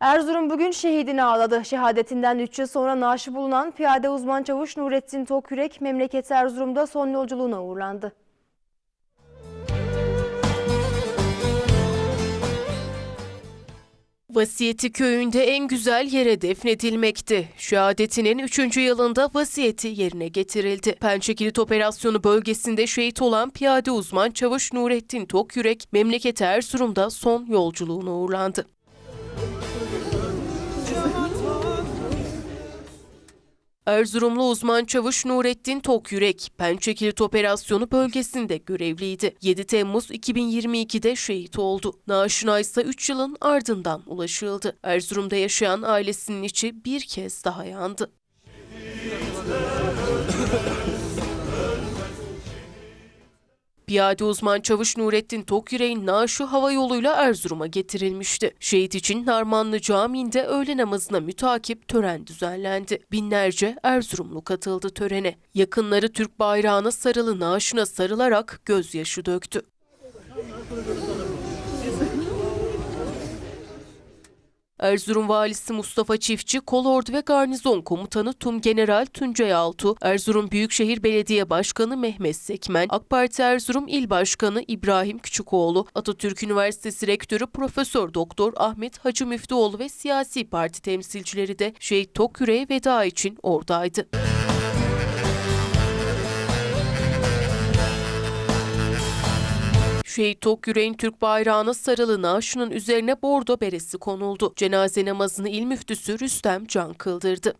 Erzurum bugün şehidini ağladı. Şehadetinden 3 yıl sonra naaşı bulunan piyade uzman çavuş Nurettin Tokyürek memleketi Erzurum'da son yolculuğuna uğurlandı. Vasiyeti köyünde en güzel yere defnedilmekti. Şehadetinin 3. yılında vasiyeti yerine getirildi. Pençekilit Operasyonu bölgesinde şehit olan piyade uzman çavuş Nurettin Tokyürek, memleketi Erzurum'da son yolculuğuna uğurlandı. Erzurumlu uzman çavuş Nurettin Tokyürek, Pençekilit Operasyonu bölgesinde görevliydi. 7 Temmuz 2022'de şehit oldu. Naaşına ise 3 yılın ardından ulaşıldı. Erzurum'da yaşayan ailesinin içi bir kez daha yandı. Piyade uzman çavuş Nurettin Tokyürek'in naaşı hava yoluyla Erzurum'a getirilmişti. Şehit için Narmanlı Camii'nde öğle namazına mütakip tören düzenlendi. Binlerce Erzurumlu katıldı törene. Yakınları Türk bayrağına sarılı naaşına sarılarak gözyaşı döktü. Erzurum Valisi Mustafa Çiftçi, Kolordu ve Garnizon Komutanı Tum General Tuncay Altu, Erzurum Büyükşehir Belediye Başkanı Mehmet Sekmen, AK Parti Erzurum İl Başkanı İbrahim Küçükoğlu, Atatürk Üniversitesi Rektörü Profesör Doktor Ahmet Hacı Müftüoğlu ve siyasi parti temsilcileri de Şehit Tokyüre'ye veda için oradaydı. Şehit Tokyürek'in Türk bayrağına sarılı naaşının üzerine bordo beresi konuldu. Cenaze namazını il müftüsü Rüstem Can kıldırdı.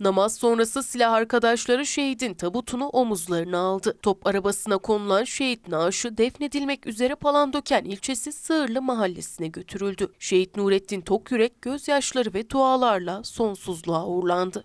Namaz sonrası silah arkadaşları şehidin tabutunu omuzlarına aldı. Top arabasına konulan şehit naaşı defnedilmek üzere Palandöken ilçesi Sığırlı mahallesine götürüldü. Şehit Nurettin Tokyürek gözyaşları ve dualarla sonsuzluğa uğurlandı.